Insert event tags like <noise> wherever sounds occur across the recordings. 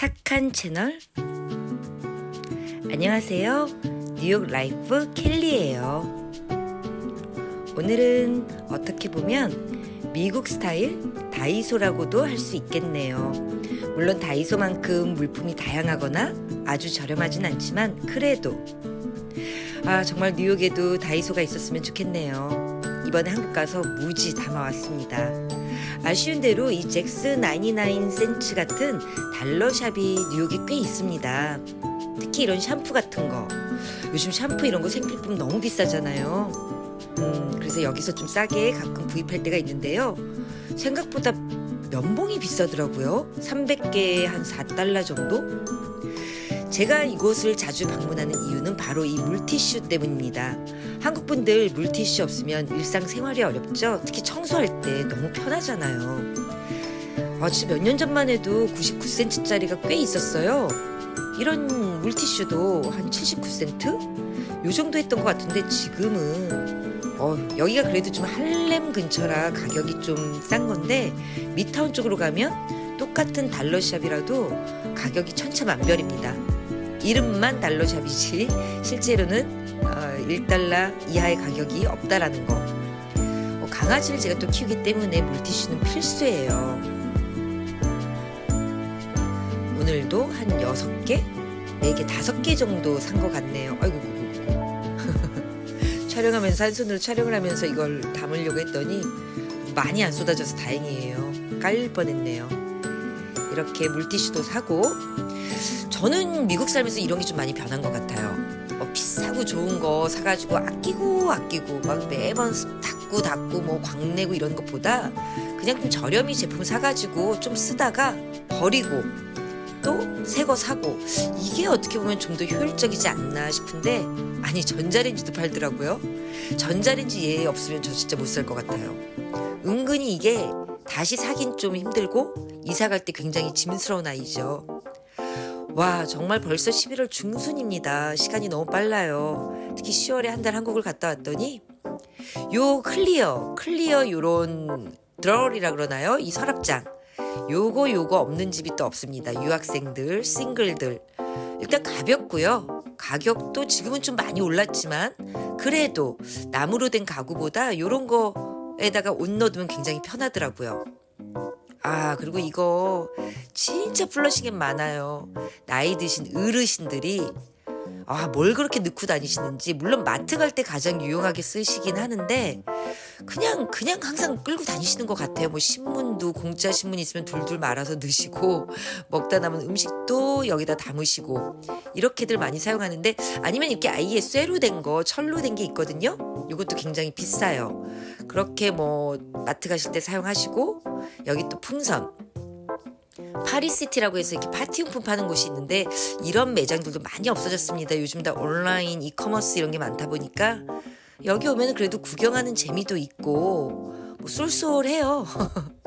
착한 채널. 안녕하세요. 뉴욕 라이프 켈리예요. 오늘은 어떻게 보면 미국 스타일 다이소라고도 할 수 있겠네요. 물론 다이소만큼 물품이 다양하거나 아주 저렴하진 않지만 그래도. 아 정말 뉴욕에도 다이소가 있었으면 좋겠네요 이번에 한국 가서 무지 담아왔습니다 아쉬운 대로 이 잭스 99 센츠 같은 달러샵이 뉴욕에 꽤 있습니다. 특히 이런 샴푸 같은 거. 요즘 샴푸 이런 거 생필품 너무 비싸잖아요. 음, 그래서 여기서 좀 싸게 가끔 구입할 때가 있는데요. 생각보다 면봉이 비싸더라고요. 300개에 한 4달러 정도? 제가 이곳을 자주 방문하는 이유는 바로 이 물티슈 때문입니다. 한국 분들 물티슈 없으면 일상생활이 어렵죠. 특히 청소할 때 너무 편하잖아요. 아, 진짜 몇 년 전만 해도 99센트짜리가 꽤 있었어요. 이런 물티슈도 한 79센트? 요 정도 했던 것 같은데 지금은 어, 여기가 그래도 좀 할렘 근처라 가격이 좀 싼 건데 미타운 쪽으로 가면 똑같은 달러샵이라도 가격이 천차만별입니다. 이름만 달러샵이지 실제로는 어, 1달러 이하의 가격이 없다라는 거. 어, 강아지를 제가 또 키우기 때문에 물티슈는 필수예요. 오늘도 한 6개, 4개, 5개 정도 산 것 같네요. 아이고, <laughs> 촬영하면서 한 손으로 촬영을 하면서 이걸 담으려고 했더니 많이 안 쏟아져서 다행이에요. 깔릴 뻔했네요. 이렇게 물티슈도 사고 저는 미국 살면서 이런 게 좀 많이 변한 것 같아요. 뭐 비싸고 좋은 거 사가지고 아끼고 아끼고 막 매번 닦고 닦고 뭐 광내고 이런 것보다 그냥 좀 저렴이 제품 사가지고 좀 쓰다가 버리고 또 새 거 사고 이게 어떻게 보면 좀 더 효율적이지 않나 싶은데 아니 전자레인지도 팔더라고요. 전자레인지 얘 없으면 저 진짜 못 살 것 같아요. 은근히 이게 다시 사긴 좀 힘들고 이사 갈 때 굉장히 짐스러운 아이죠. 와 정말 벌써 11월 중순입니다. 시간이 너무 빨라요. 특히 10월에 한 달 한국을 갔다 왔더니 요 클리어 클리어 요런 드롤이라 그러나요? 이 서랍장 요거 요거 없는 집이 또 없습니다. 유학생들 싱글들 일단 가볍고요. 가격도 지금은 좀 많이 올랐지만 그래도 나무로 된 가구보다 요런 거에다가 옷 넣어두면 굉장히 편하더라고요. 아, 그리고 이거 진짜 플러싱엔 많아요. 나이 드신 어르신들이 아, 뭘 그렇게 넣고 다니시는지 물론 마트 갈 때 가장 유용하게 쓰시긴 하는데 그냥 그냥 항상 끌고 다니시는 것 같아요. 뭐 신문도 공짜 신문 있으면 둘둘 말아서 넣으시고 먹다 남은 음식도 여기다 담으시고 이렇게들 많이 사용하는데 아니면 이렇게 아예 쇠로 된 거 철로 된 게 있거든요. 이것도 굉장히 비싸요. 그렇게 뭐 마트 가실 때 사용하시고 여기 또 풍선 파리시티라고 해서 이렇게 파티용품 파는 곳이 있는데 이런 매장들도 많이 없어졌습니다. 요즘 다 온라인 이커머스 이런 게 많다 보니까 여기 오면 그래도 구경하는 재미도 있고 뭐 쏠쏠해요. <laughs>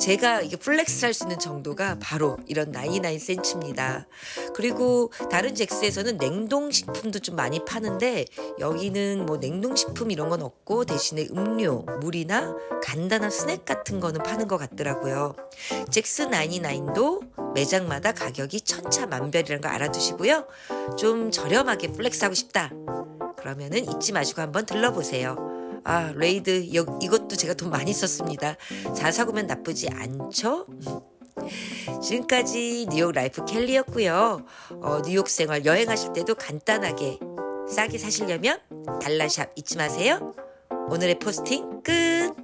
제가 이게 플렉스 할 수 있는 정도가 바로 이런 99센치입니다. 그리고 다른 잭스에서는 냉동식품도 좀 많이 파는데 여기는 뭐 냉동식품 이런 건 없고 대신에 음료, 물이나 간단한 스낵 같은 거는 파는 것 같더라고요. 잭스 99도 매장마다 가격이 천차만별이라는 거 알아두시고요. 좀 저렴하게 플렉스 하고 싶다. 그러면은 잊지 마시고 한번 들러보세요. 아, 레이드 여, 이것도 제가 돈 많이 썼습니다. 잘 사고면 나쁘지 않죠? <laughs> 지금까지 뉴욕 라이프 켈리였고요. 어, 뉴욕 생활 여행하실 때도 간단하게 싸게 사시려면 달라샵 잊지 마세요. 오늘의 포스팅 끝.